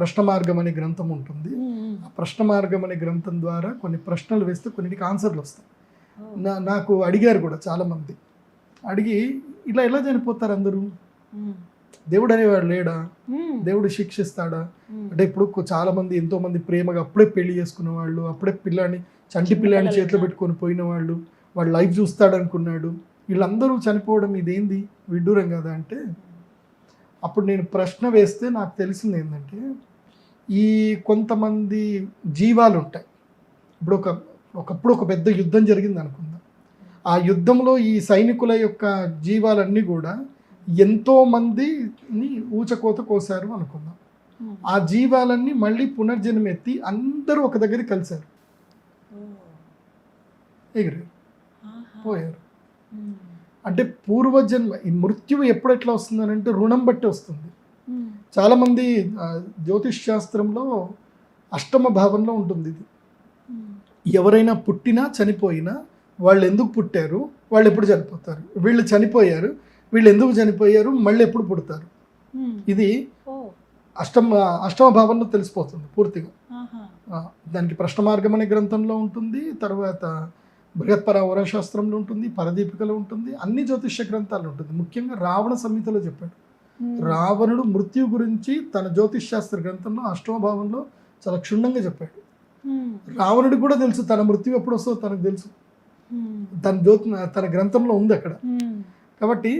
ప్రశ్న మార్గం అనే గ్రంథం ఉంటుంది. ఆ ప్రశ్న మార్గం అనే గ్రంథం ద్వారా కొన్ని ప్రశ్నలు వేస్తే కొన్నిటికి ఆన్సర్లు వస్తాయి. నా నాకు అడిగారు కూడా చాలామంది. అడిగి ఇలా ఎలా చనిపోతారు అందరూ? దేవుడు అనేవాడు లేడా? దేవుడు శిక్షిస్తాడా? అంటే ఇప్పుడు చాలా మంది ఎంతో మంది ప్రేమగా అప్పుడే పెళ్ళి చేసుకున్న వాళ్ళు అప్పుడే పిల్లాన్ని చంటి పిల్లాన్ని చేతిలో పెట్టుకొని పోయిన వాళ్ళు వాడు లైఫ్ చూస్తాడు అనుకున్నాడు వీళ్ళందరూ చనిపోవడం ఇదేంది? విడ్డూరం కదా అంటే అప్పుడు నేను ప్రశ్న వేస్తే నాకు తెలిసింది ఏంటంటే ఈ కొంతమంది జీవాలు ఉంటాయి ఇప్పుడు ఒక ఒకప్పుడు ఒక పెద్ద యుద్ధం జరిగింది అనుకుందాం. ఆ యుద్ధంలో ఈ సైనికుల యొక్క జీవాలన్నీ కూడా ఎంతో మందిని ఊచకోత కోసారు అనుకుందాం. ఆ జీవాలన్నీ మళ్ళీ పునర్జన్మెత్తి అందరూ ఒక దగ్గర కలిశారు. ఎగిరారు. పోయారు. అంటే పూర్వజన్మ ఈ మృత్యువు ఎప్పుడెట్లా వస్తుంది అంటే రుణం బట్టి వస్తుంది. చాలామంది జ్యోతిష్ శాస్త్రంలో అష్టమ భావంలో ఉంటుంది ఇది. ఎవరైనా పుట్టినా చనిపోయినా వాళ్ళు ఎందుకు పుట్టారు? వాళ్ళు ఎప్పుడు చనిపోతారు? వీళ్ళు చనిపోయారు వీళ్ళు ఎందుకు చనిపోయారు? మళ్ళీ ఎప్పుడు పుడతారు? ఇది అష్టమ అష్టమ భావంలో తెలిసిపోతుంది పూర్తిగా. దానికి ప్రశ్న మార్గం అనే గ్రంథంలో ఉంటుంది తర్వాత బృహత్పర శాస్త్రంలో ఉంటుంది పరదీపికలో ఉంటుంది అన్ని జ్యోతిష్య గ్రంథాలు ఉంటుంది. ముఖ్యంగా రావణ సంహితలో చెప్పాడు. రావణుడు మృత్యు గురించి తన జ్యోతిష్ శాస్త్ర గ్రంథంలో అష్టమ భావంలో చాలా క్షుణ్ణంగా చెప్పాడు. రావణుడికి కూడా తెలుసు తన మృత్యు ఎప్పుడు వస్తుందో తనకు తెలుసు. తన జ్యోతి తన గ్రంథంలో ఉంది అక్కడ. కాబట్టి